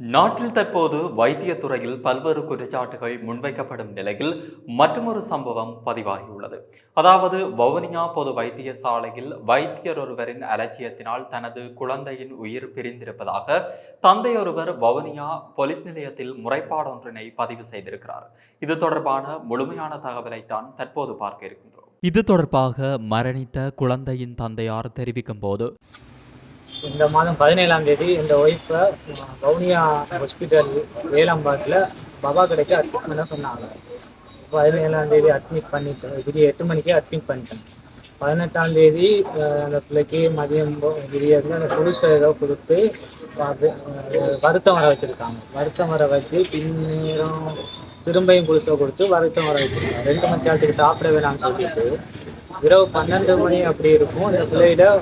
நாட்டில் தற்போது வைத்தியத்துறையில் பல்வேறு குற்றச்சாட்டுகள் முன்வைக்கப்படும் நிலையில் மற்றொரு சம்பவம் பதிவாகியுள்ளது. அதாவது வவுனியா பொது வைத்தியசாலையில் வைத்தியர் ஒருவரின் அலட்சியத்தினால் தனது குழந்தையின் உயிர் பிரிந்திருப்பதாக தந்தையொருவர் வவுனியா போலீஸ் நிலையத்தில் முறைப்பாடொன்றினை பதிவு செய்திருக்கிறார். இது தொடர்பான முழுமையான தகவலைத்தான் தற்போது பார்க்க இருக்கின்றோம். இது தொடர்பாக மரணித்த குழந்தையின் தந்தையார் தெரிவிக்கும் போது இந்த மாதம் பதினேழாம் தேதி இந்த ஒய்ஃபை வவுனியா ஹாஸ்பிட்டல் வேலம்பாட்டில் பபா கடைக்கு அட்மிட் பண்ண சொன்னாங்க. பதினேழாம் தேதி அட்மிட் பண்ணிட்டு விடிய எட்டு மணிக்கே அட்மிட் பண்ணிட்டேன். பதினெட்டாம் தேதி அந்த பிள்ளைக்கு மதியம் போ- அந்த புதுசு ஏதோ கொடுத்து வருத்தம் வர வச்சுருக்காங்க. வருத்தம் வர வச்சு பின்னேரம் திரும்பியும் புதுசை கொடுத்து வருத்தம் வர வச்சுருக்காங்க. ரெண்டு மணி நேரத்துக்கு சாப்பிட வேணாம்னு சொல்லிட்டு இரவு பன்னெண்டு மணி அப்படி இருக்கும். அந்த பிள்ளையிட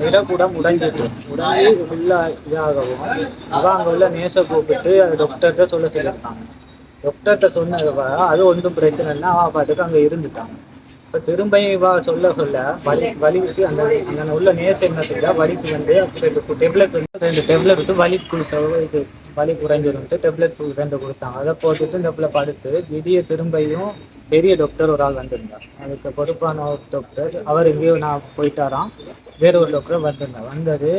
நிலக்குடம் உடைஞ்சிட்டு உடஞ்சி ஃபுல்லாக இதாகவும் அவன் அங்கே உள்ள நேச கூப்பிட்டு அது டாக்டர்கிட்ட சொல்ல சொல்லியிருக்காங்க. டாக்டர்கிட்ட சொன்னது அது ஒன்றும் பிரச்சனை இல்லை அவன் பாட்டுக்கு அங்கே இருந்துட்டான் இப்போ திரும்பையும் இவா சொல்ல சொல்ல வலி வலிக்கு அந்த அந்த உள்ள என்ன என்னத்துக்கு வலிக்கு வந்து ரெண்டு டெப்லெட் வந்து ரெண்டு டெப்லெட் வந்து வலி இது வலி குறைஞ்சிருந்துட்டு டெப்லெட் ரெண்டு கொடுத்தாங்க. அதை போட்டுட்டு இந்த பிள்ளை படுத்து விடிய திரும்பியும் பெரிய டாக்டர் ஒரு ஆள் வந்திருந்தார். அதுக்கு பொறுப்பான ஒரு டாக்டர் அவர் எங்கேயோ நான் போயிட்டாராம். வேற ஒரு டாக்டர் வந்திருந்தார். வந்தது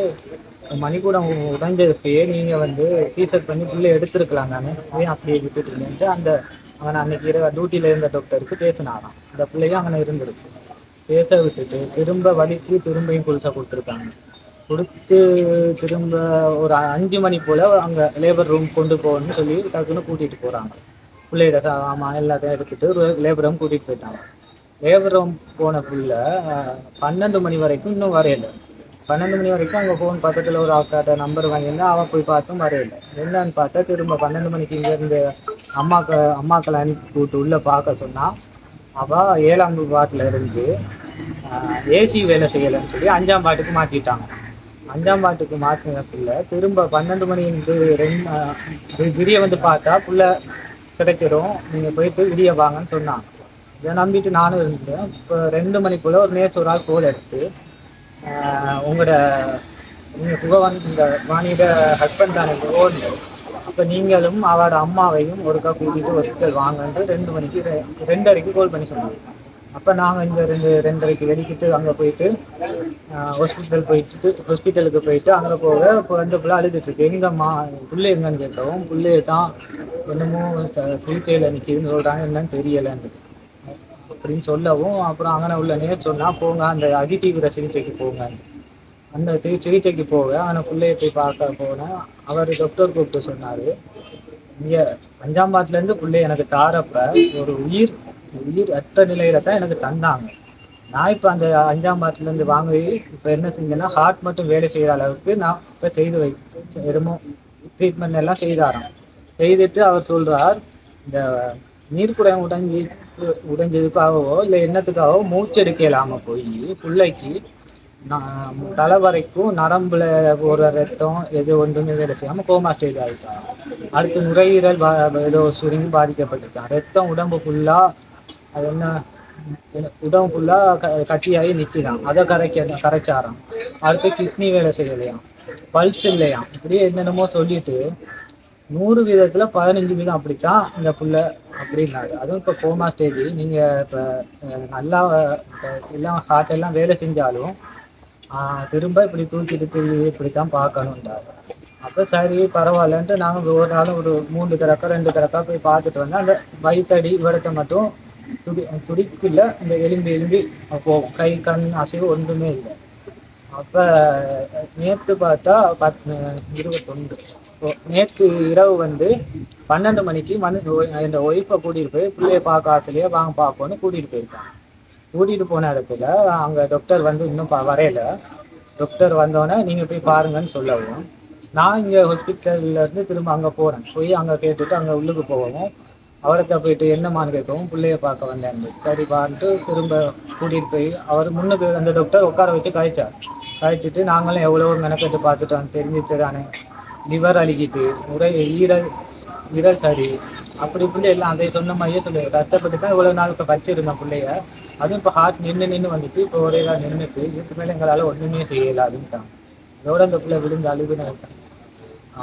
மணிக்கூடம் உடைஞ்சதுக்கையே நீங்கள் வந்து சீசர் பண்ணி பிள்ளை எடுத்துருக்கலாம் தானே? ஏன் அப்படியே விட்டுட்டு அந்த அவன் அன்னைக்கு இரவு டியூட்டியில் இருந்த டாக்டருக்கு பேசினாராம். அந்த பிள்ளையும் அவனை இருந்திருக்கு. பேச விட்டுட்டு திரும்ப வலிக்கு திரும்பியும் புதுசாக கொடுத்துருக்காங்க. கொடுத்து திரும்ப ஒரு அஞ்சு மணி போல் அங்கே லேபர் ரூம் கொண்டு போகணும்னு சொல்லி டக்குன்னு கூட்டிகிட்டு போகிறாங்க பிள்ளையோட சா- ஆமாம் எல்லாத்தையும் எடுத்துட்டு லேபர் ரூம் கூட்டிகிட்டு போயிட்டாங்க. லேபர் ரூம் போன புள்ள பன்னெண்டு மணி வரைக்கும் இன்னும் வரையலை. பன்னெண்டு மணி வரைக்கும் அங்கே ஃபோன் பக்கத்தில் ஒரு ஆக்காட்ட நம்பர் வாங்கியிருந்தா அவன் போய் பார்த்தும் வரையலை. என்னன்னு பார்த்தா திரும்ப பன்னெண்டு மணிக்கு இங்கேருந்து அம்மாக்க அம்மாக்களை அனுப்பி கூப்பிட்டு உள்ளே பார்க்க சொன்னால் அவள் ஏழாம் பாட்டில் இருந்து ஏசி வேலை செய்யலைன்னு சொல்லி அஞ்சாம் பாட்டுக்கு மாற்றிட்டாங்க அஞ்சாம் பாட்டுக்கு மாற்றின பிள்ளை திரும்ப பன்னெண்டு மணி ரெண்டு விரிய வந்து பார்த்தா புள்ள கிடைச்சிடும் நீங்கள் போயிட்டு விடிய வாங்கன்னு சொன்னாங்க. இதை நம்பிட்டு நானும் இருந்தேன். இப்போ ரெண்டு மணிக்குள்ளே ஒரு நேற்று ஒரு ஆள் கோல் எடுத்து உங்களோட நீங்கள் புகவான் இந்த வாணியோட ஹஸ்பண்ட் தானே ஓன் அப்போ நீங்களும் அவரோட அம்மாவையும் ஒருக்கா கூட்டிகிட்டு ஹாஸ்பிட்டல் வாங்கன்ட்டு ரெண்டு மணிக்கு ரெண்டரைக்கு கோல் பண்ணி சொன்னாங்க. அப்போ நாங்கள் இங்கே ரெண்டு ரெண்டரைக்கு வெடிக்கிட்டு அங்கே போயிட்டு ஹாஸ்பிட்டல் போயிட்டு ஹாஸ்பிட்டலுக்கு போயிட்டு அங்கே போக இப்போ வந்து பிள்ளை அழுதுட்டு இருக்கு. எங்கம்மா புள்ளை எங்கன்னு கேட்டோம். புள்ளைய தான் என்னமோ சிகிச்சையில் நிற்கிதுன்னு சொல்கிறாங்க என்னன்னு தெரியலைன்னு. அப்படின்னு சொல்லவும் அப்புறம் அங்கே உள்ள நேர் சொன்னால் போங்க அந்த அதிதீவிர சிகிச்சைக்கு போங்க. அந்த சிகிச்சைக்கு போக ஆனால் பிள்ளைய போய் பார்க்க போனேன் அவர் டாக்டர் கூப்பிட்டு சொன்னார். இங்கே அஞ்சாம்பாட்டிலேருந்து பிள்ளை எனக்கு தாரப்ப ஒரு உயிர் உயிர் அற்ற நிலையில தான் எனக்கு தந்தாங்க. நான் இப்போ அந்த அஞ்சாம் மாதத்துலேருந்து வாங்கி இப்போ என்ன செஞ்சேன்னா ஹார்ட் மட்டும் வேலை செய்கிற அளவுக்கு நான் இப்போ செய்து வை எதுமோ ட்ரீட்மெண்ட் எல்லாம் செய்தாராம். செய்துட்டு அவர் சொல்றார் இந்த நீர்க்குடம் உடைஞ்சி உடைஞ்சதுக்காகவோ இல்லை என்னத்துக்காகவோ மூச்செடுக்க போய் பிள்ளைக்கு நான் தலை வரைக்கும் நரம்புல ஒரு ரத்தம் எது ஒன்றுமே வேலை செய்யாமல் கோமா ஸ்டேஜ் ஆகிட்டான் அடுத்து நுரையீரல் பா ஏதோ சுருங்கி பாதிக்கப்பட்டிருக்கான் ரத்தம் உடம்பு ஃபுல்லாக அது என்ன? உடம்பு ஃபுல்லாக க கட்டியாகி நிற்கிறான். அதை கரைக்க கரைச்சாராம். அடுத்து கிட்னி வேலை செய்யலையாம். பல்ஸ் இல்லையாம். இப்படியே என்னென்னமோ சொல்லிட்டு நூறு வீதத்தில் பதினஞ்சு வீதம் அப்படித்தான் இந்த புள்ள அப்படின்னாரு. அதுவும் இப்போ கோமா ஸ்டேஜ் நீங்கள் இப்போ நல்லா எல்லாம் ஹார்ட் எல்லாம் வேலை செஞ்சாலும் திரும்ப இப்படி தூக்கிட்டு திரும்பி இப்படி தான் பார்க்கணுன்றாரு அப்போ சரி பரவாயில்லன்ட்டு நாங்கள் ஒரு நாளும் ஒரு மூணு தரக்கா ரெண்டு தரக்கா போய் பார்த்துட்டு வந்தோம். அந்த வயிற்றடி விவரத்தை மட்டும் துடி துடிக்கல இந்த எலும்பி எலும்பி போகும் கை கண் அசைவு ஒன்றுமே இல்லை. அப்போ நேற்று பார்த்தா பத் இருபத்தொன்று. நேற்று இரவு வந்து பன்னெண்டு மணிக்கு மண் இந்த ஒய்ஃபை கூட்டிகிட்டு போய் பிள்ளைய பார்க்க ஆசையிலேயே வாங்க பார்ப்போன்னு கூட்டிகிட்டு போயிருக்காங்க. கூட்டிகிட்டு போன இடத்துல அங்கே டாக்டர் வந்து இன்னும் ப- வரையல. டாக்டர் வந்தோடனே நீங்கள் போய் பாருங்கன்னு சொல்லவும் நான் இங்கே ஹாஸ்பிட்டல்லேருந்து திரும்ப அங்கே போகிறேன் போய் அங்கே கேட்டுட்டு அங்கே உள்ளுக்கு போகவும் அவர்கிட்ட போயிட்டு என்னமான்னு கேட்கவும் பிள்ளைய பார்க்க வந்தேன். சரி பாருன்ட்டு திரும்ப கூட்டிகிட்டு போய் அவர் முன்னுக்கு அந்த டாக்டர் உட்கார வச்சு காய்ச்சார் காய்ச்சிட்டு நாங்களும் எவ்வளோ மெனக்கெட்டு பார்த்துட்டோம். தெரிஞ்சிட்டு தானே. லிவர் அழுகிட்டு உரை ஈரல் ஈரல் சரி. அப்படி இப்படி எல்லாம் அதை சொன்ன மாதிரியே சொல்லு கஷ்டப்பட்டு தான் இவ்வளோ நாள் இப்போ வச்சிருந்தேன் பிள்ளைய. அதுவும் இப்போ ஹார்ட் நின்று நின்று வந்துச்சு. இப்போ ஒரே நாள் நின்றுட்டு இதுக்கு மேலே எங்களால் ஒன்றுமே செய்யலை அப்படின்ட்டான் இதோட அந்த பிள்ளை விழுந்து அழுதுன்னு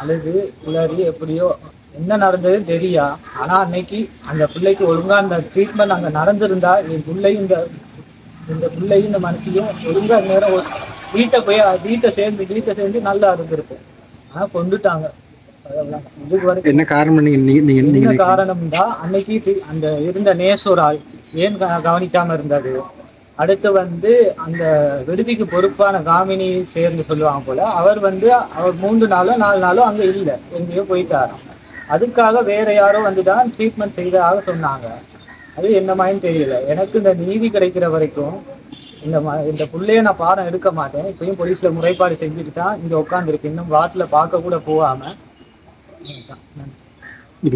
அழுது உளறி எப்படியோ என்ன நடந்ததுன்னு தெரியா? ஆனா அன்னைக்கு அந்த பிள்ளைக்கு ஒழுங்கா அந்த ட்ரீட்மெண்ட் அங்க நடந்திருந்தா என் பிள்ளையும் இந்த இந்த பிள்ளையும் இந்த மனசையும் ஒழுங்கா நேரம் வீட்டை போய் வீட்டை சேர்ந்து வீட்டை சேர்ந்து நல்லா இருந்திருக்கும். ஆனா கொண்டுட்டாங்க. என்ன காரணம் என்ன காரணம் தான் அன்னைக்கு அந்த இருந்த நேஸ் ஒரு ஆள் ஏன் கவனிக்காம இருந்தது? அடுத்து வந்து அந்த விடுதிக்கு பொறுப்பான காமினி சேர்ந்து சொல்லுவாங்க போல அவர் வந்து அவர் மூன்று நாளோ நாலு நாளோ அங்க இல்லை. எங்கேயோ போயிட்டாராம். அதுக்காக வேற யாரோ வந்து தான் ட்ரீட்மெண்ட் செய்ததாக சொன்னாங்க. அது என்ன மாதிரின்னு தெரியல. எனக்கு இந்த நீதி கிடைக்கிற வரைக்கும் இந்த இந்த புள்ளைய நான் பாடம் எடுக்க மாட்டேன். இப்பயும் போலீஸ்ல முறைப்பாடு செஞ்சுட்டு தான் இங்க உட்காந்துருக்கு இன்னும் வாட்டில பார்க்க கூட போகாம.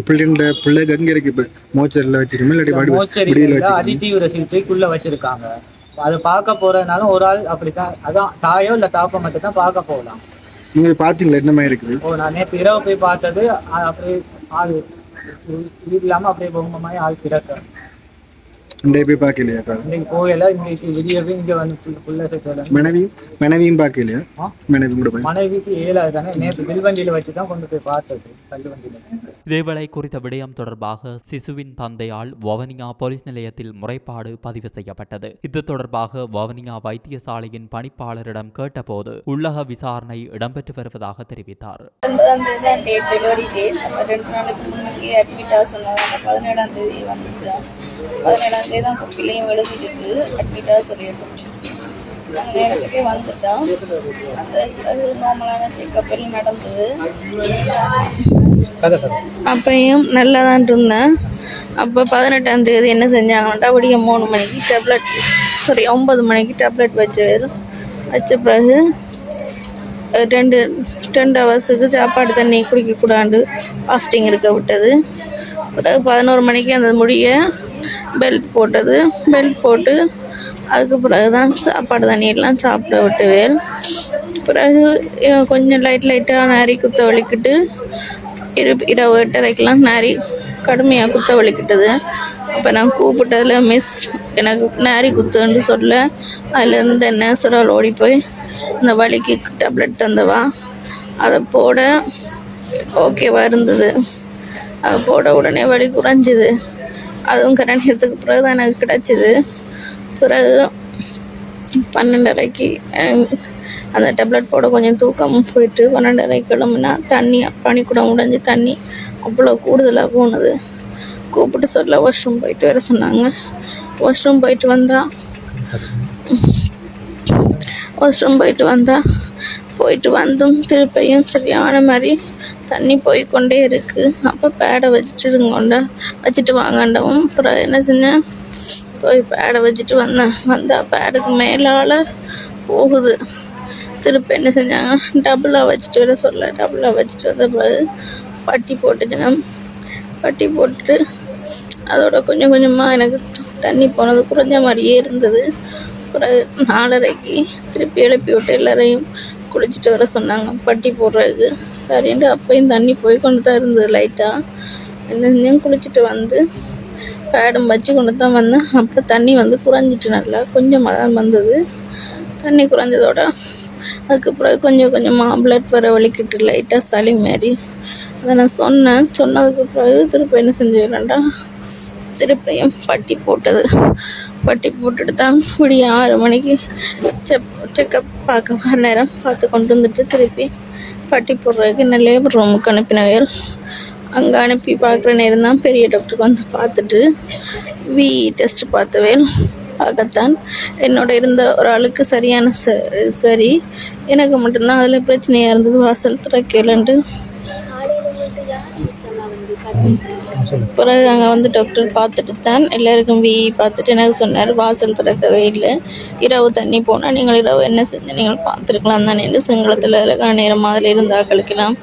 பிள்ளைங்க பிள்ளைக்கு எங்க இருக்கு இப்ப. மோச்சரில் வச்சிருக்கோம்? அதிதீவிர சிகிச்சைக்குள்ள வச்சிருக்காங்க. அதை பார்க்க போறதுனாலும் ஒரு ஆள் அப்படித்தான். அதான் தாயோ இல்ல தாப்போ மட்டும் தான் பார்க்க போகலாம். நீங்க பாத்தீங்களா? என்ன மாதிரி இருக்குது? ஓ நான் நேற்று இரவு போய் பார்த்தது அப்படியே ஆள் இது இல்லாம அப்படியே பொம்மை மாதிரி ஆள் கிடக்கு. போய் பார்க்கலையா இப்ப? இன்னைக்கு போகல இன்னைக்கு விடியவே இங்க வந்து புள்ள- புள்ள சேர்த்து மனைவியும் மனைவியும் பார்க்கலையா? ஆ? மனைவி கூட போய் மனைவிக்கு ஏழாது தானே? நேற்று வில்வண்டியில வச்சு தான் கொண்டு போய் பார்த்தது தள்ளுவண்டியில இதேவேளை குறித்த விடயம் தொடர்பாக சிசுவின் தந்தையால் வவனியா போலீஸ் நிலையத்தில் முறைப்பாடு பதிவு செய்யப்பட்டது. இது தொடர்பாக வவனியா வைத்தியசாலையின் பணிப்பாளரிடம் கேட்டபோது உள்ளக விசாரணை இடம்பெற்று வருவதாக தெரிவித்தார். பதினேழாம் தேதி வந்துட்டோம் பதினேழாம் தேதி தான் பிள்ளையும் எழுதிட்டு அட்மிட்டாக ஆக நாங்கள் நேரத்துக்கே வந்துட்டோம். அந்த அது நார்மலான செக்கப் எல்லாம் நடந்தது. அப்பையும் நல்லா தான் இருந்தேன். அப்போ பதினெட்டாம் தேதி என்ன செஞ்சாங்கன்னா விடிய மூணு மணிக்கு டேப்லெட் சாரி ஒன்பது மணிக்கு டேப்லெட் வச்சு வச்ச பிறகு ரெண்டு டென் ஹவர்ஸுக்கு சாப்பாடு தண்ணி குடிக்கக்கூடாது ஃபாஸ்டிங் இருக்க விட்டது. பிறகு பதினோரு மணிக்கு அந்த முடிய பெல்ட் போட்டது. பெல்ட் போட்டு அதுக்கு பிறகு தான் சாப்பாடு தண்ணியெல்லாம் சாப்பிட விட்டுவேன் பிறகு கொஞ்சம் லைட் லைட்டாக நரி குத்த வலிக்கிட்டு இரு இரவு எட்டரைக்கெலாம் நரி கடுமையாக குத்த வலிக்கிட்டது. அப்போ நான் கூப்பிட்டதில் மிஸ் எனக்கு நாரி குத்துன்னு சொல்ல. அதுலேருந்து நேசரால் ஓடி போய் இந்த வலிக்கு டேப்லெட் தந்தவா அதை போட ஓகேவா இருந்தது. அதை போட உடனே வலி குறைஞ்சிது. அதுவும் கரணியத்துக்கு பிறகு தான் எனக்கு கிடச்சிது. பிறகு பன்னெண்டரைக்கு அந்த டேப்லெட் போட கொஞ்சம் தூக்கம் போயிட்டு பன்னெண்டரைக்கு கிளம்புனா தண்ணி பனிக்கூடம் உடஞ்சி தண்ணி அவ்வளோ கூடுதலாக போனது. கூப்பிட்டு சொல்ல வாஷ்ரூம் போயிட்டு வர சொன்னாங்க. வாஷ்ரூம் போயிட்டு வந்தால் வாஷ்ரூம் போயிட்டு வந்தால் போயிட்டு வந்தும் திருப்பியும் சரியான மாதிரி தண்ணி போய்க்கொண்டே இருக்கு. அப்போ பேடை வச்சுட்டுங்கொண்டா வச்சுட்டு வாங்கண்டவும் அப்புறம் என்ன செஞ்சேன் போய் பேடை வச்சுட்டு வந்தேன் வந்தால் பேடுக்கு மேலால் போகுது. திருப்பி என்ன செஞ்சாங்க? டபுளாக வச்சுட்டு வர சொல்ல. டபுளாக வச்சுட்டு வந்த பிறகு பட்டி போட்டுச்சுன்னா பட்டி போட்டுட்டு அதோட கொஞ்சம் கொஞ்சமாக எனக்கு தண்ணி போனது குறைஞ்ச மாதிரியே இருந்தது. பிறகு நாலரைக்கு திருப்பி எழுப்பி விட்டு எல்லாரையும் குளிச்சுட்டு வர சொன்னாங்க. பட்டி போடுறதுக்கு. சரின்ட்டு அப்பையும் தண்ணி போய் கொண்டு தான் இருந்தது லைட்டாக என்ன குளிச்சுட்டு வந்து பேடும் வச்சு கொண்டு தான் வந்தேன். அப்புறம் தண்ணி வந்து குறைஞ்சிட்டு நல்லா. கொஞ்சமாக தான் வந்தது. தண்ணி குறைஞ்சதோட அதுக்கு பிறகு கொஞ்சம் கொஞ்சமாக பிளட் வர வலிக்கிட்டு லைட்டாக சளி மாரி. அதை நான் சொன்னேன். சொன்னதுக்கு பிறகு திருப்பி என்ன செஞ்சுக்கிறேன்டா திருப்பியும் பட்டி போட்டது. பட்டி போட்டுட்டு தான் முடியும் ஆறு மணிக்கு செக் செக்கப் பார்க்க வர நேரம் பார்த்து கொண்டு வந்துட்டு திருப்பி பட்டி போடுறதுக்கு என்ன லேபர் ரூமுக்கு அனுப்பினவேல் அங்கே அனுப்பி பார்க்குற நேரம் தான் பெரிய டாக்டருக்கு வந்து பார்த்துட்டு வி டெஸ்ட் பார்த்தவேல் பார்க்கத்தான் என்னோட இருந்த ஒரு ஆளுக்கு சரியான ச சரி. எனக்கு மட்டும்தான் அதில் பிரச்சனையாக இருந்தது. வாசல் திறக்கலன்ட்டு பிறகு அங்கே வந்து டாக்டர் பார்த்துட்டு தான் எல்லாருக்கும் வி பார்த்துட்டு எனக்கு சொன்னார் வாசல் திறக்கவே இல்லை. இரவு தண்ணி போனால் நீங்கள் இரவு என்ன செஞ்சு நீங்கள் பார்த்துருக்கலாம் தானே சிங்களத்தில் அழகான நேரம் அதில் இருந்த ஆக்களுக்கெல்லாம்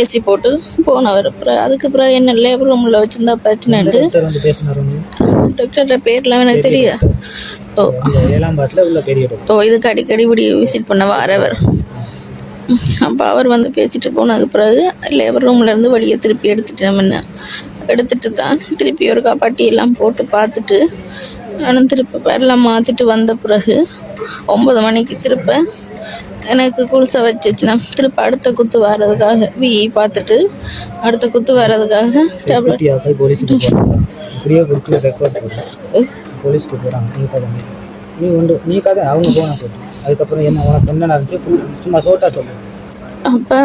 ஏசி போட்டு போனவர். பிறகு அதுக்கு பிறகு என்ன லேபர் ரூமில் வச்சுருந்தா பிரச்சனைண்டு டாக்டர் பேர்லாம் எனக்கு தெரியாது. ஓ. ஓ இதுக்கு அடிக்கடி இப்படி விசிட் பண்ண வரவர். அப்போ அவர் வந்து பேசிட்டு போனதுக்கு பிறகு லேபர் ரூம்லேருந்து வெளியே திருப்பி எடுத்துட்டேன் முன்ன. எடுத்துட்டு தான் திருப்பி ஒரு பட்டி எல்லாம் போட்டு பார்த்துட்டு நானும் திருப்பி எல்லாம் மாற்றிட்டு வந்த பிறகு ஒம்பது மணிக்கு திருப்ப எனக்கு குளிசை வச்சுச்சுன்னா திருப்பி அடுத்த குத்து வர்றதுக்காக விஇ பார்த்துட்டு அடுத்த குத்து வர்றதுக்காக டேப்லெட் போலீஸ்க்கு போகிறாங்க நீ கதை நீ. கதை அவங்க அதுக்கப்புறம் என்ன உனக்கு என்ன நடந்துச்சு சும்மா சோட்டா சொல்லு. அப்போ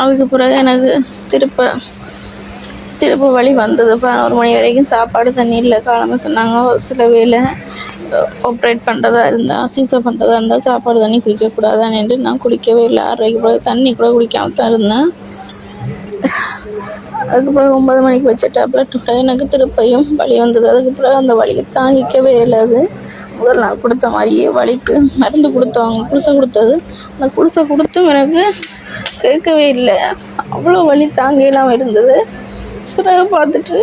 அதுக்கு பிறகு எனக்கு திருப்ப திருப்ப வழி வந்தது. பதினோரு மணி வரைக்கும் சாப்பாடு தண்ணி இல்லை. காலமே சொன்னாங்க ஒரு சில வேலை ஆப்ரேட் பண்ணுறதா இருந்தால் சீசை பண்ணுறதா இருந்தால் சாப்பாடு தண்ணி குடிக்கக்கூடாதான்னு நான் குடிக்கவே இல்லை. ஆறரைக்கு பிறகு தண்ணி கூட குடிக்காம தான் இருந்தேன். அதுக்கப்புறம் ஒன்பது மணிக்கு வச்ச டேப்லெட் எனக்கு திருப்பியும் வலி வந்தது. அதுக்கு பிறகு அந்த வலியை தாங்கிக்கவே இல்லை அது. முதல் நாள் கொடுத்த மாதிரியே வலிக்கு மருந்து கொடுத்தவங்க குடிசை கொடுத்தது. அந்த குடிசை கொடுத்தும் எனக்கு கேட்கவே இல்லை. அவ்வளோ வலி தாங்க இல்லாமல் இருந்தது. பிறகு பார்த்துட்டு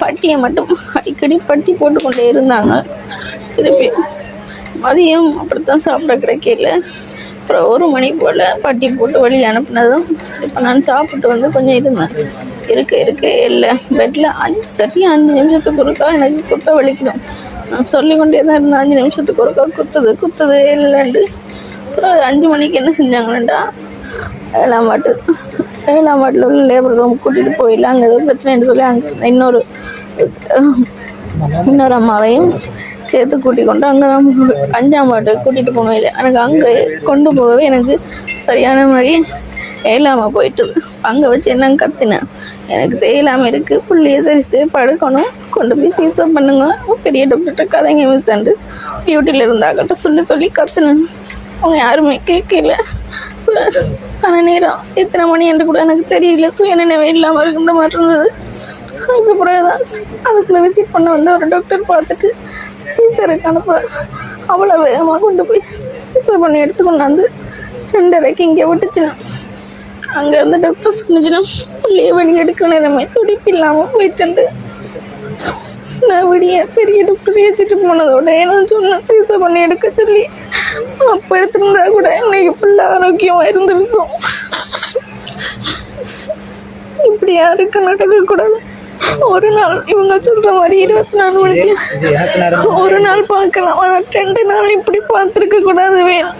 பட்டியை மட்டும் அடிக்கடி பட்டி போட்டுக்கொண்டே இருந்தாங்க. திருப்பி மதியம் அப்படித்தான் சாப்பிட கிடைக்கல. அப்புறம் ஒரு மணி போல் பட்டி போட்டு வழி அனுப்புனதும் இப்போ நான் சாப்பிட்டு வந்து கொஞ்சம் இருந்தேன் இருக்க இருக்க இல்லை. பெட்டில் அஞ்சு சரியாக அஞ்சு நிமிஷத்துக்கு ஒருக்கா எனக்கு குத்த வலிக்கணும் நான் சொல்லிக்கொண்டே தான் இருந்தேன் அஞ்சு நிமிஷத்துக்கு ஒருக்கா குத்துது குத்துது இல்லைண்டு. அப்புறம் அஞ்சு மணிக்கு என்ன செஞ்சாங்களேண்டா ஏழாம் வாட்டு ஏழாம் வாட்டில் உள்ள லேபர் ரூம் கூட்டிகிட்டு போயிடலாம் அங்கே ஏதோ பிரச்சனைன்னு சொல்லி அங்கே இன்னொரு இன்னொரு அம்மாவையும் சேர்த்து கூட்டி கொண்டு அங்கே தான் அஞ்சாம் வாட்டுக்கு கூட்டிகிட்டு போனோம் இல்லை எனக்கு அங்கே கொண்டு போகவே எனக்கு சரியான மாதிரி ஏழாமல் போயிட்டு. அங்கே வச்சு என்ன கத்தினேன் எனக்கு தேயிலாமல் இருக்குது புள்ளைய சரி சேஃப் படுக்கணும் கொண்டு போய் சீசப் பண்ணுங்க. பெரிய டாக்டர்கிட்ட கதைங்க மிஸ் அண்டு டியூட்டியில் இருந்தாக்கிட்ட சொல்லி சொல்லி கத்துனேன். அவங்க யாருமே கேட்கல. ஆனால் நேரம் எத்தனை மணி என்று கூட எனக்கு தெரியல. சுய நினைவே இல்லாமல் இருக்கின்ற மாதிரி இருந்தது. அதுக்கு பிறகுதான் அதுக்குள்ளே விசிட் பண்ண வந்து ஒரு டாக்டர் பார்த்துட்டு சீசருக்கு அனுப்ப அவ்வளோ வேகமாக கொண்டு போய் சீசர் பண்ணி எடுத்து கொண்டாந்து ரெண்டரைக்கு இங்கே விட்டுச்சுனா அங்கே இருந்து டாக்டர் சொன்னிச்சுன்னா உள்ளே வெளியே எடுக்க நேரமே துடிப்பு இல்லாமல் போயிட்டு நான் விடிய பெரிய டாக்டர் ஏச்சிட்டு போனதோட ஏன்னா சொன்னேன் சீசர் பண்ணி எடுக்க சொல்லி. அப்போ எடுத்திருந்தா கூட இன்னைக்கு பிள்ளை ஆரோக்கியமாக இருந்திருக்கும். இப்படி யாருக்கு நடக்கக்கூடாது ஒரு நாள் இவங்க சொல்ற மாதிரி இருபத்தி நாலு மணிக்கு ஒரு நாள் பார்க்கலாம். ஆனால் ரெண்டு நாள் இப்படி பார்த்துருக்க கூடாது வேணும்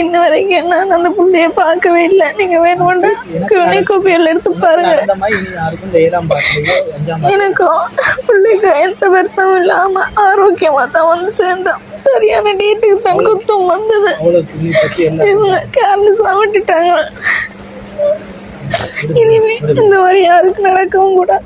இன்ன வரைக்கும் நான் அந்த பிள்ளைய பார்க்கவே இல்லை. நீங்கள் வேணுமெண்டா கிளினிக்கோப்பியில் எடுத்து பாருங்க. எனக்கும் பிள்ளைக்கு எந்த வருத்தமும் இல்லாமல் ஆரோக்கியமாக தான் வந்து சேர்ந்தோம். சரியான டேட்டுக்கு தான் குத்தம் வந்தது. இவங்க கேர்லெஸ்ஸாக விட்டுட்டாங்க இனிமே இந்த மாதிரி யாருக்கு நடக்கவும் கூடாது.